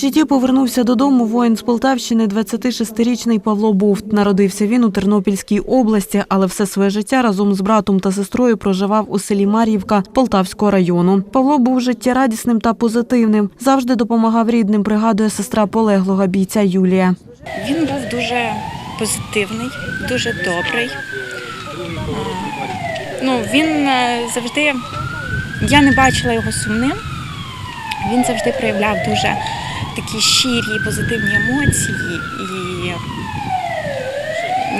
житті повернувся додому воїн з Полтавщини, 26-річний Павло Бовт. Народився він у Тернопільській області, але все своє життя разом з братом та сестрою проживав у селі Мар'ївка Полтавського району. Павло був життєрадісним та позитивним. Завжди допомагав рідним, пригадує сестра полеглого бійця Юлія. Він був дуже позитивний, дуже добрий. Ну, він е, завжди, я не бачила його сумним. Він завжди проявляв дуже такі щирі, позитивні емоції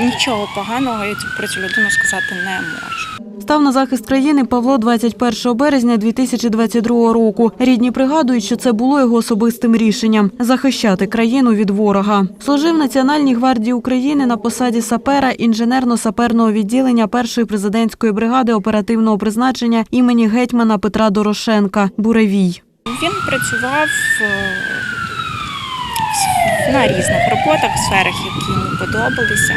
і нічого поганого я про цю людину сказати не можу. Став на захист країни Павло 21 березня 2022 року. Рідні пригадують, що це було його особистим рішенням захищати країну від ворога. Служив в Національній гвардії України на посаді сапера інженерно-саперного відділення першої президентської бригади оперативного призначення імені гетьмана Петра Дорошенка Буревій. Він працював е, на різних роботах, сферах, які йому подобалися.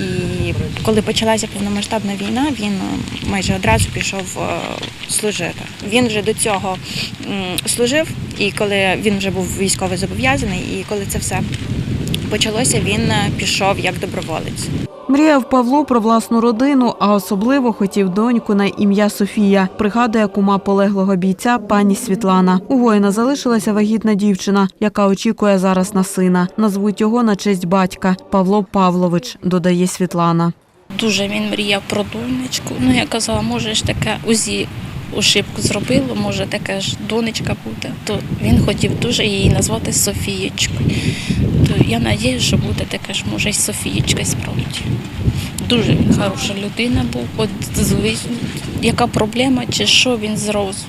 І коли почалася повномасштабна війна, він е, майже одразу пішов е, служити. Він вже до цього служив, і коли він вже був військово зобов'язаний, і коли це все почалося, він е, пішов як доброволець. Мріяв Павло про власну родину, а особливо хотів доньку на ім'я Софія. Пригадує кума полеглого бійця пані Світлана. У воїна залишилася вагітна дівчина, яка очікує зараз на сина. Назвуть його на честь батька Павло Павлович, додає Світлана. Дуже він мріяв про донечку. Ну, я казала, може ж таке УЗІ ошибку зробило, може таке ж донечка буде. То він хотів дуже її назвати Софієчкою. То я надію, що буде таке ж, може, й Софієчка справді. Дуже він хороша людина був. От яка проблема чи що він зразу.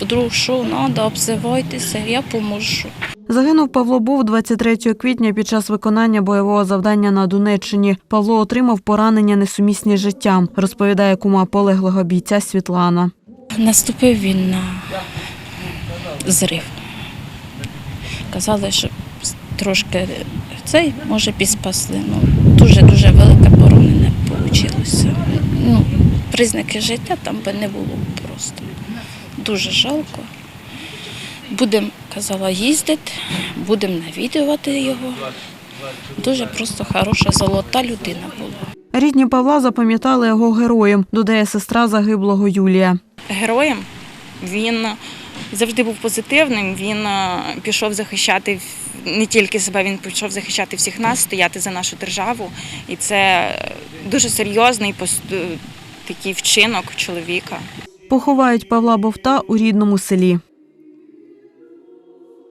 Друг, що треба, обзивайтеся, я поможу. Загинув Павло Був 23 квітня під час виконання бойового завдання на Донеччині. Павло отримав поранення несумісні життям, розповідає кума полеглого бійця Світлана. Наступив він на зрив. Казали, що трошки цей може підспасли. Ну, дуже-дуже велике поранення вийшло. Ну, признаки життя там би не було просто. Дуже жалко. Будемо, казала, їздити, будемо навідувати його. Дуже просто хороша, золота людина була. Рідні Павла запам'ятали його героєм, додає сестра загиблого Юлія. Героєм. Він завжди був позитивним. Він е, пішов захищати не тільки себе, він пішов захищати всіх нас, стояти за нашу державу. І це дуже серйозний е, такий вчинок чоловіка. Поховають Павла Бовта у рідному селі.